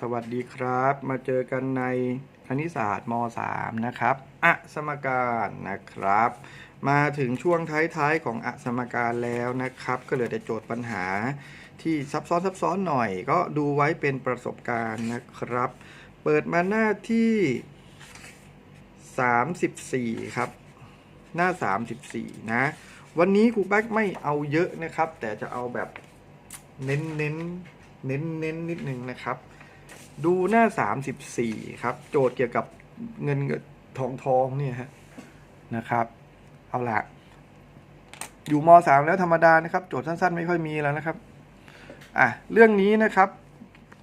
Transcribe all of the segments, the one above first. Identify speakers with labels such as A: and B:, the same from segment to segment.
A: สวัสดีครับ มาเจอกันในคณิตศาสตร์ม .3 นะครับอะสมการนะครับ มาถึงช่วงท้ายๆของอะสมการแล้วนะครับ ก็เหลือแต่โจทย์ปัญหาที่ซับซ้อนซับซ้อนหน่อย ก็ดูไว้เป็นประสบการณ์นะครับ เปิดมาหน้าที่ 34 ครับ หน้า 34 นะ วันนี้ครูแบ็กไม่เอาเยอะนะครับ แต่จะเอาแบบเน้นเน้นเน้นเน้นๆนิดนึงนะครับ ดูหน้า 34 ครับ โจทย์เกี่ยวกับเงินทองทองเนี่ยฮะนะครับ เอาละอยู่ม .3 แล้วธรรมดานะครับ โจทย์สั้นๆ ไม่ค่อยมีแล้วนะครับอะเรื่องนี้นะครับ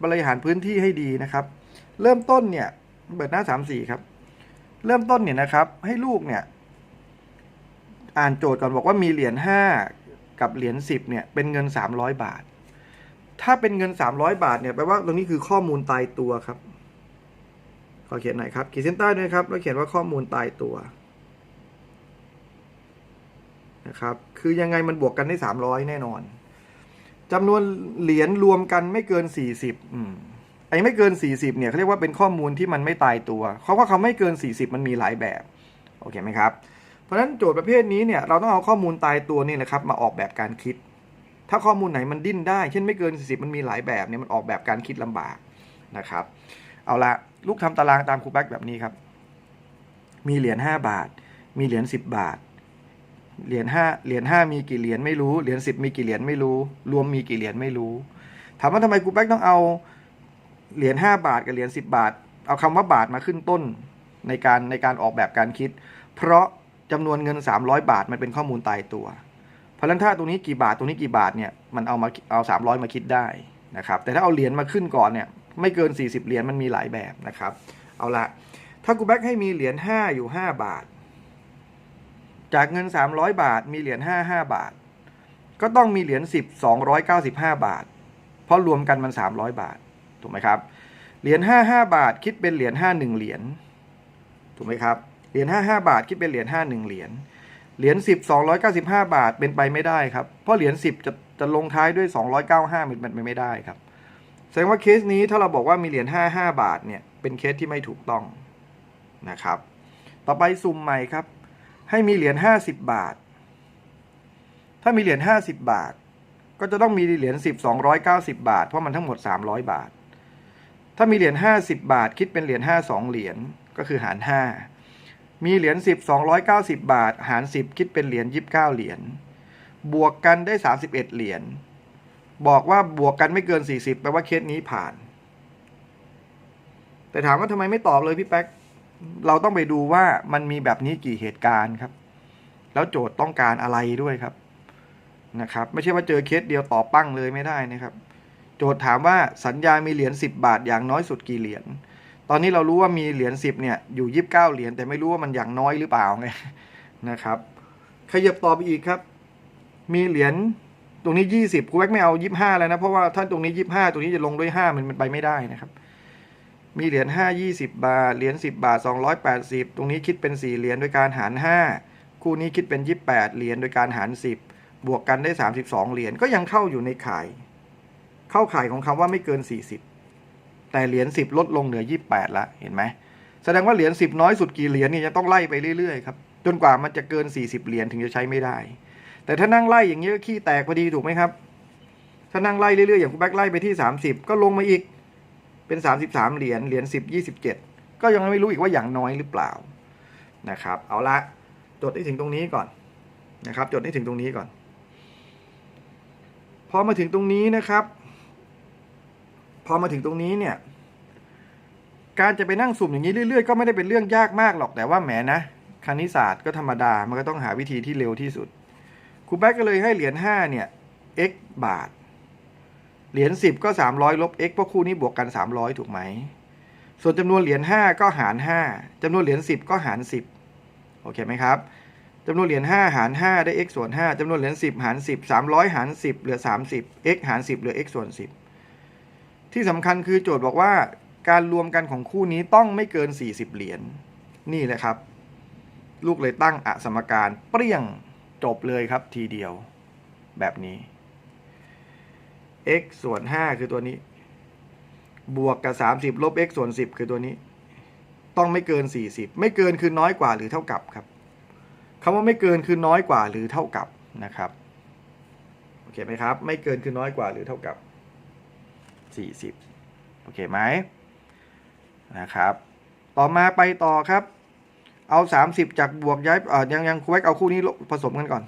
A: บริหารพื้นที่ให้ดีนะครับ เริ่มต้นเนี่ย เปิดหน้า 34 ครับ เริ่มต้นเนี่ยนะครับ ให้ลูกเนี่ย อ่านโจทย์ก่อนบอกว่ามีเหรียญ5กับเหรียญ10เนี่ยเป็นเงิน 300 บาท ถ้าเป็นเงิน 300 บาทเนี่ยแปลว่าตรงนี้คือข้อมูลตายตัวครับ ขอเขียนหน่อยครับขีดเส้นใต้ด้วยครับ แล้วเขียนว่าข้อมูลตายตัวนะครับคือยังไงมันบวกกันได้ 300 แน่นอนจำนวนเหรียญรวมกันไม่เกิน 40อืมไอ้ไม่เกิน 40เนี่ยเขาเรียกว่าเป็นข้อมูลที่มันไม่ตายตัวเพราะว่าเขาไม่เกิน 40 มันมีหลายแบบโอเคไหมครับเพราะฉะนั้นโจทย์ประเภทนี้เนี่ยเราต้องเอาข้อมูลตายตัวนี่นะครับ มาออกแบบการคิด ถ้าข้อมูลไหนมันดิ้นได้ เช่นไม่เกิน 40 มันมีหลายแบบเนี่ยมันออกแบบการคิดลำบากนะครับ เอาละลูกทำตารางตามครูแบ็กแบบนี้ครับ มีเหรียญ5บาท มีเหรียญ10 บาท เหรียญ5เหรียญ5มีกี่เหรียญไม่รู้ เหรียญ10 มีกี่เหรียญไม่รู้ รวมมีกี่เหรียญไม่รู้ ถามว่าทำไมครูแบ็กต้องเอาเหรียญ5บาทกับเหรียญ10 บาท เอาคำว่าบาทมาขึ้นต้นในการในการออกแบบการคิด เพราะจำนวนเงิน 300 บาทมันเป็นข้อมูลตายตัว เพราะฉะนั้นถ้าตรงนี้กี่บาทตรงนี้กี่บาทเนี่ยมันเอามาเอา300มาคิดได้นะครับ แต่ถ้าเอาเหรียญมาขึ้นก่อนเนี่ยไม่เกิน 40 เหรียญมันมีหลายแบบนะครับ เอาละถ้ากูแบ็กให้มีเหรียญ5อยู่ 5 บาท จากเงิน 300 บาทมีเหรียญ5 5 บาท ก็ต้องมีเหรียญ10 295 บาท เพราะรวมกันมัน 300 บาท ถูกไหมครับ เหรียญ5 5 บาทคิดเป็นเหรียญ5 1 เหรียญ ถูกไหมครับ เหรียญ5 5 บาทคิดเป็นเหรียญ5 1 เหรียญ เหรียญ10 295บาทเป็นไปไม่ได้ครับ เพราะเหรียญ10จะจะลงท้ายด้วย295มันเป็นไปไม่ได้ครับ แสดงว่าเคสนี้ถ้าเราบอกว่ามีเหรียญ5 5บาทเนี่ยเป็นเคสที่ไม่ถูกต้องนะครับ ต่อไปซุ่มใหม่ครับ ให้มีเหรียญ50บาท ถ้ามีเหรียญ50บาท ก็จะต้องมีเหรียญ10 290บาท เพราะมันทั้งหมด300บาท ถ้ามีเหรียญ50บาท คิดเป็นเหรียญ5 2เหรียญก็คือหาร5 มีเหรียญ10 290 บาท หาร 10 คิดเป็นเหรียญ29 เหรียญ บวกกันได้ 31 เหรียญ บอกว่าบวกกันไม่เกิน 40 แปลว่าเคสนี้ผ่าน แต่ถามว่าทำไมไม่ตอบเลยพี่แป๊ก เราต้องไปดูว่ามันมีแบบนี้กี่เหตุการณ์ครับ แล้วโจทย์ต้องการอะไรด้วยครับ นะครับ ไม่ใช่ว่าเจอเคสเดียวตอบปั้งเลยไม่ได้นะครับ โจทย์ถามว่าสัญญามีเหรียญ10 บาทอย่างน้อยสุดกี่เหรียญ ตอนนี้เรารู้ว่ามีเหรียญ10เนี่ยอยู่29เหรียญแต่ไม่รู้ว่ามันอย่างน้อยหรือเปล่าไงนะครับขยับต่อไปอีกครับ มีเหรียญตรงนี้20ครูแบ็กไม่เอา25แล้วนะเพราะว่าถ้าตรงนี้25ตรงนี้จะลงด้วย5มันมันไปไม่ได้นะครับ มีเหรียญ5 20บาทเหรียญ10บาท280ตรงนี้คิดเป็น4เหรียญโดยการหาร5คู่นี้คิดเป็น28เหรียญโดยการหาร10บวกกันได้32เหรียญก็ยังเข้าอยู่ในข่าย เข้าข่ายของคำว่าไม่เกิน40 แต่เหรียญ10 ลดลงเหลือ 28ละเห็นไหมแสดงว่าเหรียญ10 น้อยสุดกี่เหรียญเนี่ยจะต้องไล่ไปเรื่อยๆครับจนกว่ามันจะเกิน 40 เหรียญถึงจะใช้ไม่ได้ แต่ถ้านั่งไล่อย่างนี้ก็ขี้แตกพอดีถูกไหมครับ ถ้านั่งไล่เรื่อยๆอย่างคุณแบ็คไล่ไปที่ 30 ก็ลงมาอีกเป็น 33 เหรียญเหรียญ10 27 ก็ยังไม่รู้อีกว่าอย่างน้อยหรือเปล่านะครับเอาละจดให้ถึงตรงนี้ก่อนนะครับ จดให้ถึงตรงนี้ก่อน พอมาถึงตรงนี้นะครับ พอมาถึงตรงนี้เนี่ย การจะไปนั่งสุ่มอย่างนี้เรื่อย ๆ ก็ไม่ได้เป็นเรื่องยากมากหรอกแต่ว่าแหมนะคณิตศาสตร์ก็ธรรมดามันก็ต้องหาวิธีที่เร็วที่สุดครูแบ็กก็เลยให้เหรียญ5เนี่ย x บาท เหรียญ10 ก็ 300ลบ x เพราะคู่นี้บวกกัน 300 ถูกไหม ส่วนจำนวนเหรียญ5ก็หาร 5จำนวนเหรียญ10 ก็หาร 10 โอเคไหมครับจำนวนเหรียญ5หาร 5 ได้ x ส่วน5จำนวนเหรียญ10 หาร 10 300 หาร 10 เหลือ 30 x หาร 10 เหลือ x ส่วน 10 ที่สำคัญคือโจทย์บอกว่าการรวมกันของคู่นี้ต้องไม่เกิน 40 เหรียญนี่แหละครับ ลูกเลยตั้งอสมการเปรี้ยงจบเลยครับทีเดียว แบบนี้ x ส่วน 5 คือตัวนี้ บวกกับ 30 ลบ x ส่วน 10 คือตัวนี้ ต้องไม่เกิน 40 ไม่เกินคือน้อยกว่าหรือเท่ากับครับคำว่าไม่เกินคือน้อยกว่าหรือเท่ากับนะครับ โอเคไหมครับ ไม่เกินคือน้อยกว่าหรือเท่ากับ 40 โอเคไหมนะครับ ต่อมาไปต่อครับ เอา 30 จากบวกย้ายเออยังยังคุยเอาคู่นี้ผสมกันก่อน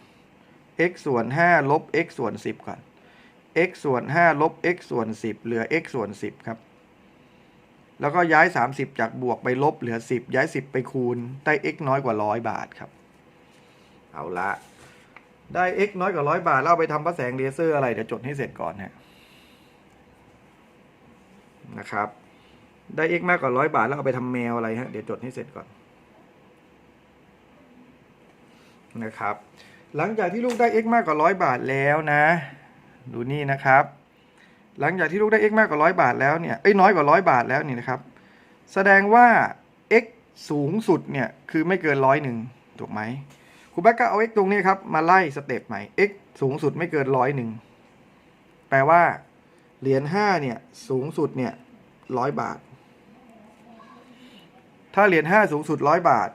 A: x ส่วน 5 ลบ x ส่วน 10 ก่อน x ส่วน 5 ลบ x ส่วน 10 เหลือ x ส่วน 10 ครับ แล้วก็ย้าย 30 จากบวกไปลบเหลือ 10 ย้าย 10 ไปคูณ ได้ x น้อยกว่า 100 บาทครับ เอาละได้ x น้อยกว่า 100 บาทเอาไปทำพระแสงเลเซอร์อะไร เดี๋ยวจดให้เสร็จก่อนฮะ นะครับ ได้ x มากกว่า100บาท แล้วเอาไปทำแมวอะไรฮะ เดี๋ยวจดให้เสร็จก่อนนะครับ หลังจากที่ลูกได้ x มากกว่า100บาทแล้วนะ ดูนี่นะครับ หลังจากที่ลูกได้ x มากกว่า100บาทแล้วเนี่ย เอ้ยน้อยกว่า100บาทแล้วนี่นะครับ แสดงว่า x สูงสุดเนี่ยคือไม่เกินร้อยหนึ่งถูกไหมครูแบ๊กก็เอา x ตรงนี้ครับมาไล่สเต็ปใหม่ x สูงสุดไม่เกินร้อยหนึ่งแปลว่า เหรียญ5เนี่ยสูงสุดเนี่ยร้อยบาท ถ้าเหรียญ5สูงสุดร้อยบาท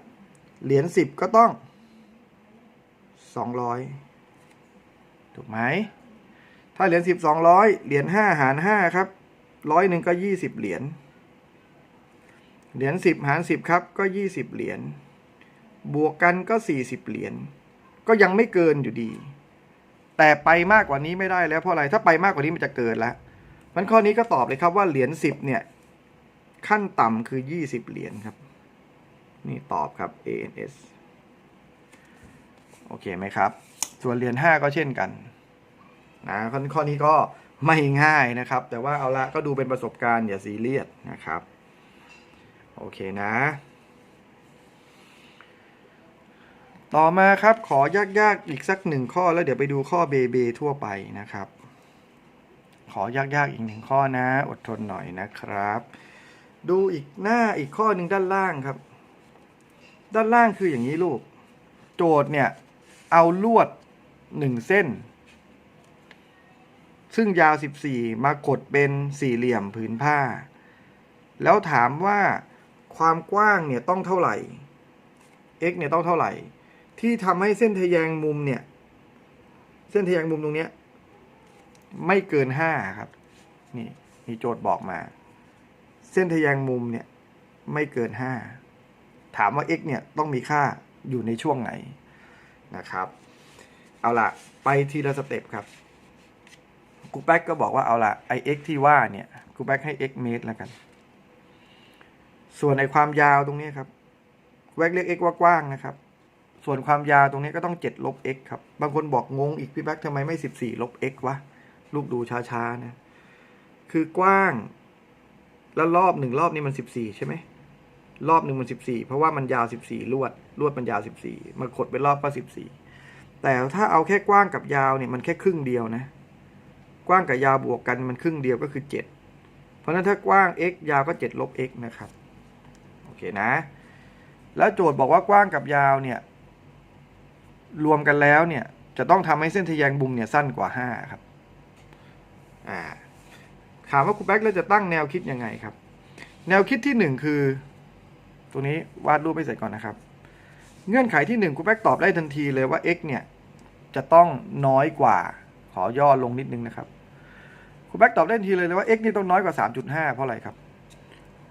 A: เหรียญ10ก็ต้อง200ถูกไหม ถ้าเหรียญ10 200เหรียญ5หาร5ครับร้อยหนึ่งก็20เหรียญ เหรียญ10หาร10ครับก็20เหรียญ บวกกันก็40เหรียญ ก็ยังไม่เกินอยู่ดี แต่ไปมากกว่านี้ไม่ได้แล้วเพราะอะไร ถ้าไปมากกว่านี้มันจะเกินแล้ว มันข้อนี้ก็ตอบเลยครับว่าเหรียญ10เนี่ย ขั้นต่ำคือ20เหรียญครับ นี่ตอบครับ ANS โอเคไหมครับ ส่วนเหรียญ5ก็เช่นกันนะข้อข้อนี้ก็ไม่ง่ายนะครับ แต่ว่าเอาละก็ดูเป็นประสบการณ์อย่าซีเรียสนะครับ โอเคนะ ต่อมาครับขอยากๆอีกสักหนึ่งข้อแล้วเดี๋ยวไปดูข้อเบเบทั่วไปนะครับ ขอยากๆอีกหนึ่งข้อนะ อดทนหน่อยนะครับ ดูอีกหน้าอีกข้อหนึ่งด้านล่างครับ ด้านล่างคืออย่างนี้ลูก โจทย์เนี่ย เอาลวดหนึ่งเส้น ซึ่งยาว 14 มากดเป็นสี่เหลี่ยมผืนผ้า แล้วถามว่าความกว้างเนี่ยต้องเท่าไหร่ x เนี่ยต้องเท่าไหร่ ที่ทำให้เส้นทะแยงมุมเนี่ย เส้นทะแยงมุมตรงเนี้ย ไม่เกิน5ครับ นี่มีโจทย์บอกมา เส้นทะแยงมุมเนี่ยไม่เกิน5ถามว่า x เนี่ยต้องมีค่าอยู่ในช่วงไหนนะครับ เอาละไปทีละสเต็ปครับครูแป๊กก็บอกว่าเอาละไอ x ที่ว่าเนี่ยครูแป๊กให้ x เมตรแล้วกัน ส่วนไอความยาวตรงนี้ครับแวกเรียก x ว่ากว้างนะครับ ส่วนความยาวตรงนี้ก็ต้อง 7 ลบ x ครับ บางคนบอกงงอีกพี่แบ๊กทำไมไม่ 14 ลบ x วะ ลูกดูช้าๆนะ คือกว้าง แล้วรอบหนึ่งรอบนี้มัน14ใช่ไหมรอบหนึ่งมัน14เพราะว่ามันยาว14ลวดลวดมันยาว14มันขดเป็นรอบก็14แต่ถ้าเอาแค่กว้างกับยาวเนี่ยมันแค่ครึ่งเดียวนะ กว้างกับยาวบวกกันมันครึ่งเดียวก็คือ7เพราะนั้นถ้ากว้าง x ยาวก็7ลบ x นะครับโอเคนะ แล้วโจทย์บอกว่ากว้างกับยาวเนี่ยรวมกันแล้วเนี่ยจะต้องทำให้เส้นทะแยงมุมเนี่ยสั้นกว่า 5 ครับ อ่าถามว่าครูแบ็กเราจะตั้งแนวคิดยังไงครับ แนวคิดที่หนึ่งคือตัวนี้วาดรูปไปเสร็จก่อนนะครับ เงื่อนไขที่หนึ่งครูแบ็กตอบได้ทันทีเลยว่า x เนี่ยจะต้องน้อยกว่าขอย่อลงนิดนึงนะครับครูแบ็กตอบได้ทันทีเลยเลยว่า x นี่ต้องน้อยกว่า 3.5 เพราะอะไรครับ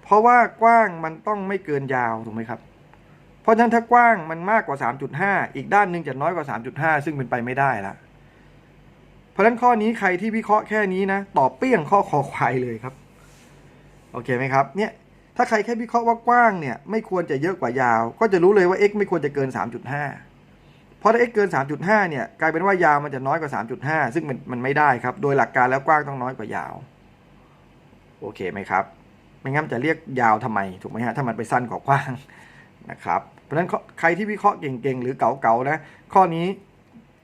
A: เพราะว่ากว้างมันต้องไม่เกินยาวถูกไหมครับ เพราะฉะนั้นถ้ากว้างมันมากกว่า 3.5 อีกด้านหนึ่งจะน้อยกว่า 3.5 ซึ่งเป็นไปไม่ได้ละ เพราะฉะนั้นข้อนี้ใครที่วิเคราะห์แค่นี้นะตอบเปี้ยงข้อคอควายเลยครับ โอเคไหมครับ เนี่ย ถ้าใครแค่วิเคราะห์ว่ากว้างเนี่ย ไม่ควรจะเยอะกว่ายาว ก็จะรู้เลยว่า x ไม่ควรจะเกิน 3.5 เพราะถ้า x เกิน 3.5 เนี่ย กลายเป็นว่ายาวมันจะน้อยกว่า 3.5 ซึ่งมันมันไม่ได้ครับ โดยหลักการแล้วกว้างต้องน้อยกว่ายาว โอเคไหมครับ ไม่งั้นจะเรียกยาวทำไม ถูกไหมฮะ ถ้ามันไปสั้นกว่ากว้างนะครับ เพราะฉะนั้นใครที่วิเคราะห์เก่งๆ หรือเก่าๆนะ ข้อนี้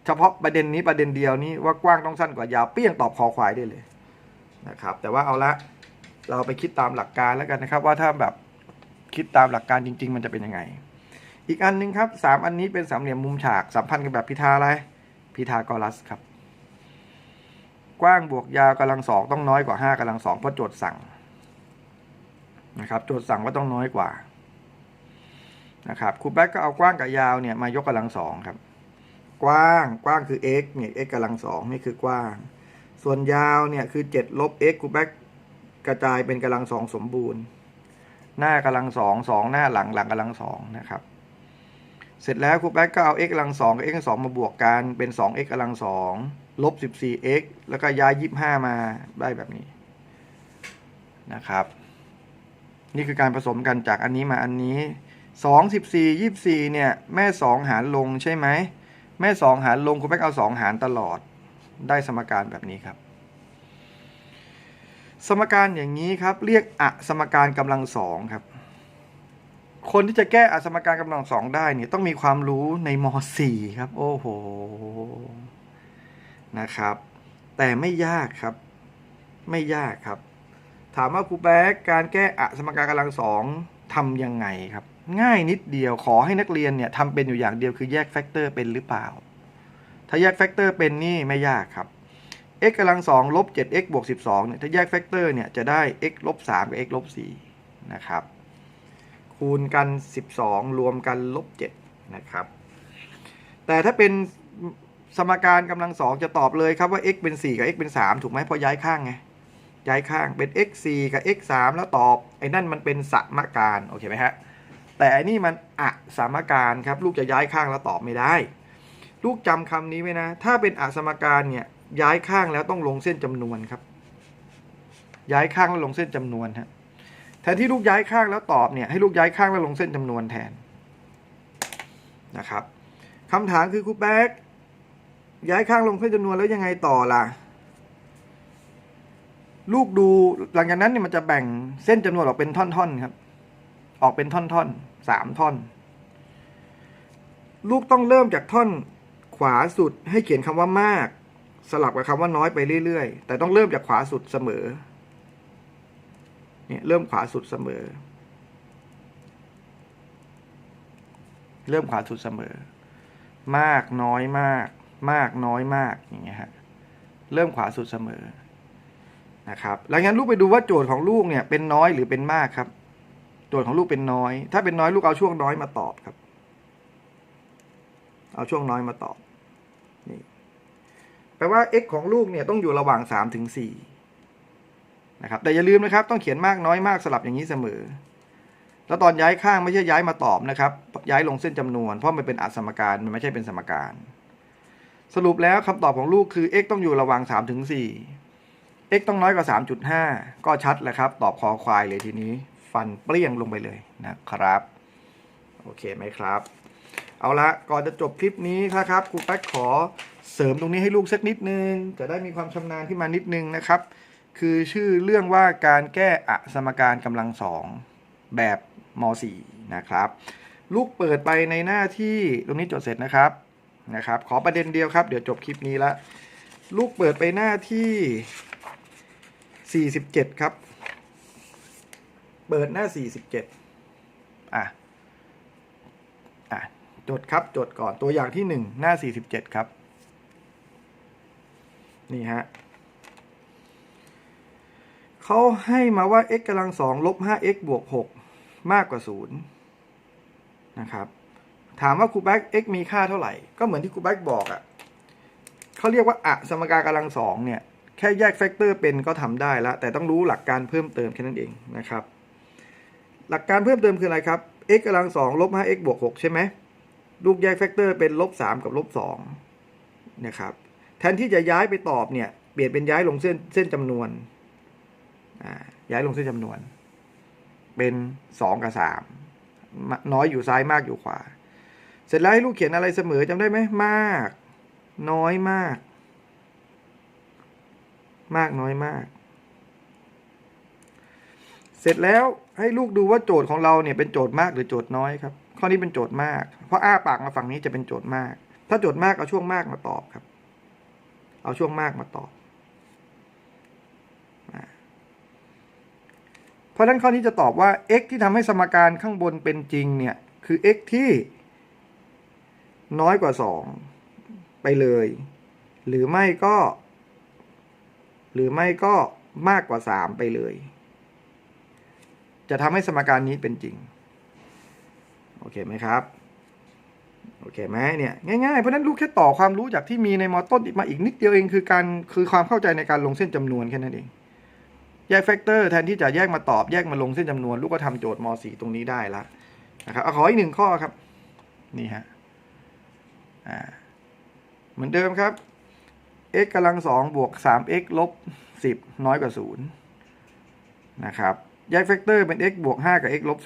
A: เฉพาะประเด็นนี้ประเด็นเดียวนี้ว่ากว้างต้องสั้นกว่ายาวเปี้ยงตอบคอควายได้เลยนะครับ แต่ว่าเอาละเราไปคิดตามหลักการแล้วกันนะครับ ว่าถ้าแบบคิดตามหลักการจริง ๆ มันจะเป็นยังไง อีกอันหนึงครับสามอันนี้เป็นสามเหลี่ยมมุมฉากสัมพันธ์กันแบบพิธาอะไรพิธากรัสครับ กว้างบวกยาวกำลังสองต้องน้อยกว่าห้ากำลังสองเพราะโจทย์สั่งนะครับ โจทย์สั่งว่าต้องน้อยกว่านะครับครูแป๊กก็เอากว้างกับยาวเนี่ยมายกกำลังสองครับ กว้าง กว้างคือ x เนี่ย x กำลังสองนี่คือกว้าง ส่วนยาวเนี่ยคือ7ลบ x ครูแป๊กกระจายเป็นกำลังสองสมบูรณ์ หน้ากำลังสองสองหน้าหลังหลังกำลังสองนะครับ เสร็จแล้วครูแป๊กก็เอา x กำลังสองกับ x กำลังสองมาบวกกันเป็น 2x กำลังสองลบ 14x แล้วก็ย้าย 25 มาได้แบบนี้นะครับ นี่คือการผสมกันจากอันนี้มาอันนี้ 2 14 24เนี่ยแม่ 2 หารลงใช่ไหม แม่2หารลงครูแป๊กเอา2หารตลอดได้สมการแบบนี้ครับ สมการอย่างนี้ครับ เรียกอะสมการกำลังสองครับ คนที่จะแก้อสมการกำลังสองได้เนี่ยต้องมีความรู้ในม .4 ครับ โอ้โหนะครับ แต่ไม่ยากครับ ไม่ยากครับ ถามว่าครูแบ๊กการแก้อสมการกำลังสองทำยังไงครับ ง่ายนิดเดียวขอให้นักเรียนเนี่ยทำเป็นอยู่อย่างเดียวคือแยกแฟกเตอร์เป็นหรือเปล่า ถ้าแยกแฟกเตอร์เป็นนี่ไม่ยากครับ x กำลังสองลบ 7x บวก 12เนี่ยถ้าแยกแฟกเตอร์เนี่ยจะได้ x ลบ3กับ x ลบ4นะครับ คูณกัน 12 รวมกันลบ7นะครับ แต่ถ้าเป็นสมการกำลังสองจะตอบเลยครับว่า x เป็น 4 กับ x เป็น 3 ถูกไหมเพราะย้ายข้างไง ย้ายข้างเป็น x 4กับ x 3แล้วตอบ ไอ้นั่นมันเป็นสมการ โอเคไหมฮะ แต่อันนี้มันอะสมการครับ ลูกจะย้ายข้างแล้วตอบไม่ได้ ลูกจำคำนี้ไว้นะ ถ้าเป็นอะสมการเนี่ยย้ายข้างแล้วต้องลงเส้นจำนวนครับ ย้ายข้างแล้วลงเส้นจำนวนฮะแทนที่ลูกย้ายข้างแล้วตอบเนี่ยให้ลูกย้ายข้างแล้วลงเส้นจำนวนแทนนะครับคำถามคือครูแป๊กย้ายข้างลงเส้นจำนวนแล้วยังไงต่อล่ะ ลูกดูหลังจากนั้นเนี่ยมันจะแบ่งเส้นจำนวนออกเป็นท่อนๆครับ ออกเป็นท่อนๆสามท่อน ลูกต้องเริ่มจากท่อนขวาสุดให้เขียนคำว่ามาก สลับกับคำว่าน้อยไปเรื่อยๆ แต่ต้องเริ่มจากขวาสุดเสมอเนี่ยเริ่มขวาสุดเสมอ เริ่มขวาสุดเสมอ มากน้อยมาก มากน้อยมากอย่างเงี้ยฮะเริ่มขวาสุดเสมอนะครับหลังจากนั้นลูกไปดูว่าโจทย์ของลูกเนี่ยเป็นน้อยหรือเป็นมากครับ โจทย์ของลูกเป็นน้อย ถ้าเป็นน้อยลูกเอาช่วงน้อยมาตอบครับ เอาช่วงน้อยมาตอบนี่แปลว่า x ของลูกเนี่ยต้องอยู่ระหว่าง3ถึง4นะครับ แต่อย่าลืมนะครับ ต้องเขียนมากน้อยมากสลับอย่างนี้เสมอ แล้วตอนย้ายข้างไม่ใช่ย้ายมาตอบนะครับ ย้ายลงเส้นจำนวน เพราะมันเป็นอัสมการมันไม่ใช่เป็นสมการ สรุปแล้วคำตอบของลูกคือ x ต้องอยู่ระหว่าง3ถึง4 x ต้องน้อยกว่า 3.5 ก็ชัดแหละครับ ตอบคอควายเลยทีนี้ ฟันเปรี้ยงลงไปเลยนะครับ โอเคไหมครับ เอาละก่อนจะจบคลิปนี้นะครับครูแป๊กขอเสริมตรงนี้ให้ลูกสักนิดนึง จะได้มีความชำนาญขึ้นมานิดนึงนะครับ คือชื่อเรื่องว่าการแก้อสมการกำลังสองแบบม .4 นะครับ ลูกเปิดไปในหน้าที่ตรงนี้จดเสร็จนะครับนะครับ ขอประเด็นเดียวครับ เดี๋ยวจบคลิปนี้ละลูกเปิดไปหน้าที่ 47 ครับ เปิดหน้า 47 อะ อะ จดครับ จดก่อน ตัวอย่างที่ 1 หน้า 47 ครับ นี่ฮะเขาให้มาว่า x กำลังสองลบ 5x บวก 6 มากกว่า 0 นะครับ ถามว่าครูแบ็ก x มีค่าเท่าไหร่ ก็เหมือนที่ครูแบ็กบอกอะ่ะเขาเรียกว่าอะสมการกำลังสองเนี่ย แค่แยกแฟกเตอร์เป็นก็ทำได้แล้วแต่ต้องรู้หลักการเพิ่มเติมแค่นั้นเองนะครับ หลักการเพิ่มเติมคืออะไรครับ x กำลังสองลบ 5x บวก6ใช่ไหมลูกแยกแฟกเตอร์เป็นลบ3กับลบ2นะครับ แทนที่จะย้ายไปตอบเนี่ยเปลี่ยนเป็นย้ายลงเส้นเส้นจำนวนย้ายลงเส้นจำนวน เป็น2กับ3น้อยอยู่ซ้ายมากอยู่ขวา เสร็จแล้วให้ลูกเขียนอะไรเสมอจำได้ไหมมาก น้อยมาก มากน้อยมาก ร็จแล้วให้ลูกดูว่าโจทย์ของเราเนี่ยเป็นโจทย์มากหรือโจทย์น้อยครับ ข้อนี้เป็นโจทย์มาก เพราะอ้าปากมาฝั่งนี้จะเป็นโจทย์มาก ถ้าโจทย์มากเอาช่วงมากมาตอบครับ เอาช่วงมากมาตอบ เพราะฉะนั้นข้อนี้จะตอบว่า x ที่ทำให้สมการข้างบนเป็นจริงเนี่ยคือ x ที่น้อยกว่า 2 ไปเลย หรือไม่ก็ หรือไม่ก็มากกว่า 3 ไปเลย จะทำให้สมการนี้เป็นจริง โอเคไหมครับ โอเคไหมเนี่ยง่ายๆ เพราะฉะนั้นลูกแค่ต่อความรู้จากที่มีในมอต้นมาอีกนิดเดียวเองคือการคือความเข้าใจในการลงเส้นจำนวนแค่นั้นเอง แยกแฟกเตอร์แทนที่จะแยกมาตอบแยกมาลงเส้นจำนวน ลูกก็ทำโจทย์ม .4 ตรงนี้ได้ละนะครับเอาขออีกหนึ่งข้อครับ นี่ฮะอ่าเหมือนเดิมครับ x กำลังสองบวก 3x ลบ 10 น้อยกว่า 0 นะครับ แยแฟกเตอร์เป็น x บวก5กับ x ลบ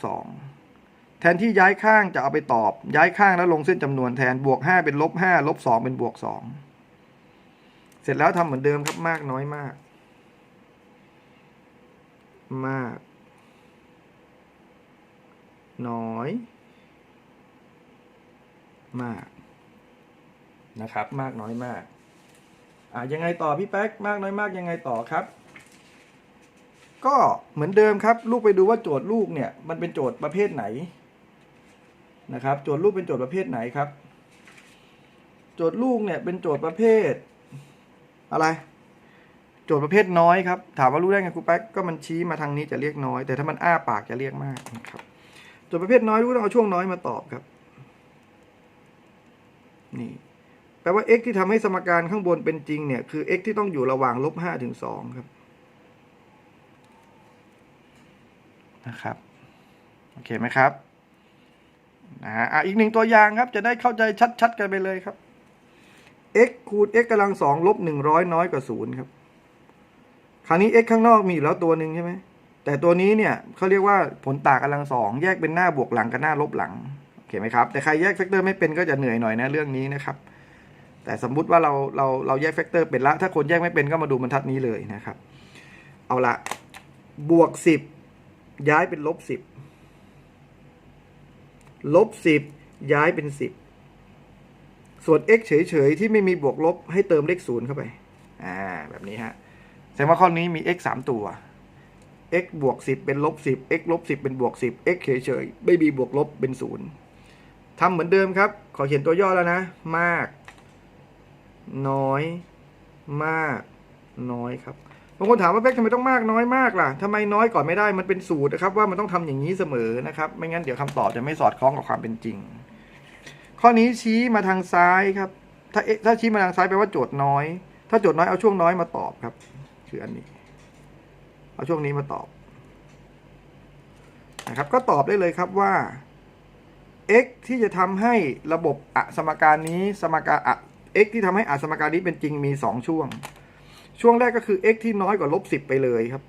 A: 2แทนที่ย้ายข้างจะเอาไปตอบ ย้ายข้างแล้วลงเส้นจำนวนแทนบวก 5 เป็นลบ5ลบ2เป็นบวก 2 เสร็จแล้วทำเหมือนเดิมครับมากน้อยมาก มาก น้อย มาก นะครับ มากน้อยมากอ่ายังไงต่อพี่แป๊กมากน้อยมากยังไงต่อครับ ก็เหมือนเดิมครับ ลูกไปดูว่าโจทย์ลูกเนี่ยมันเป็นโจทย์ประเภทไหนนะครับ โจทย์ลูกเป็นโจทย์ประเภทไหนครับ โจทย์ลูกเนี่ยเป็นโจทย์ประเภท อะไร โจทย์ประเภทน้อยครับ ถามว่ารู้ได้ไงครูแป๊กก็มันชี้มาทางนี้จะเรียกน้อย แต่ถ้ามันอ้าปากจะเรียกมากนะครับ โจทย์ประเภทน้อยลูกต้องเอาช่วงน้อยมาตอบครับ นี่ แปลว่า x ที่ทำให้สมการข้างบนเป็นจริงเนี่ยคือ x ที่ต้องอยู่ระหว่างลบห้าถึงสองครับ นะครับ โอเคไหมครับนะฮะอะอีกหนึ่งตัวอย่างครับ จะได้เข้าใจชัดๆกันไปเลยครับ x คูณ x กำลังสองลบหนึ่งร้อยน้อยกว่าศูนย์ครับ คราวนี้ x ข้างนอกมีอยู่แล้วตัวหนึ่งใช่ไหม แต่ตัวนี้เนี่ยเขาเรียกว่าผลต่างกำลังสองแยกเป็นหน้าบวกหลังกับหน้าลบหลังโอเคไหมครับ แต่ใครแยกแฟกเตอร์ไม่เป็นก็จะเหนื่อยหน่อยนะเรื่องนี้นะครับ แต่สมมุติว่าเราเราเราแยกแฟกเตอร์เป็นละ ถ้าคนแยกไม่เป็นก็มาดูบรรทัดนี้เลยนะครับ เอาละบวกสิบ ย้ายเป็นลบสิบลบสิบย้ายเป็นสิบส่วน x เฉยๆ ที่ไม่มีบวกลบให้เติมเลขศูนย์เข้าไป อ่า แบบนี้ฮะ แสดงว่าข้อนี้มี x สามตัว x บวกสิบเป็นลบสิบ x ลบสิบเป็นบวกสิบ x เฉยๆ ไม่มีบวกลบเป็นศูนย์ทำเหมือนเดิมครับ ขอเขียนตัวย่อแล้วนะ มาก น้อย มาก น้อยครับบางคนถามว่าเป๊กทำไมต้องมากน้อยมากล่ะทำไมน้อยก่อนไม่ได้มันเป็นสูตรนะครับว่ามันต้องทำอย่างนี้เสมอนะครับ ไม่งั้นเดี๋ยวคำตอบจะไม่สอดคล้องกับความเป็นจริง ข้อนี้ชี้มาทางซ้ายครับ ถ้าถ้าชี้มาทางซ้ายแปลว่าโจทย์น้อย ถ้าโจทย์น้อยเอาช่วงน้อยมาตอบครับ คืออันนี้ เอาช่วงนี้มาตอบนะครับ ก็ตอบได้เลยครับว่า x ที่จะทำให้ระบบอะสมการนี้สมการอะ x ที่ทำให้อสมการนี้เป็นจริงมีสองช่วง ช่วงแรกก็คือ x ที่น้อยกว่าลบสิบไปเลยครับ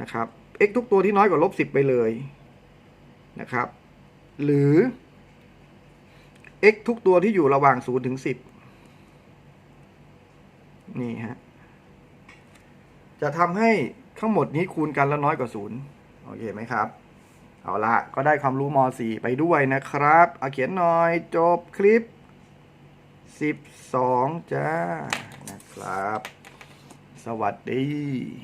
A: นะครับ x ทุกตัวที่น้อยกว่าลบสิบไปเลยนะครับ หรือ x ทุกตัวที่อยู่ระหว่างศูนย์ถึงสิบนี่ฮะ จะทำให้ข้งหมดนี้คูณกันแล้วน้อยกว่าศูนย์โอเคไหมครับ เอาละก็ได้ความรู้ม .4 ไปด้วยนะครับ เอาเขียนหน่อยจบคลิป 12 จ้า ครับ สวัสดี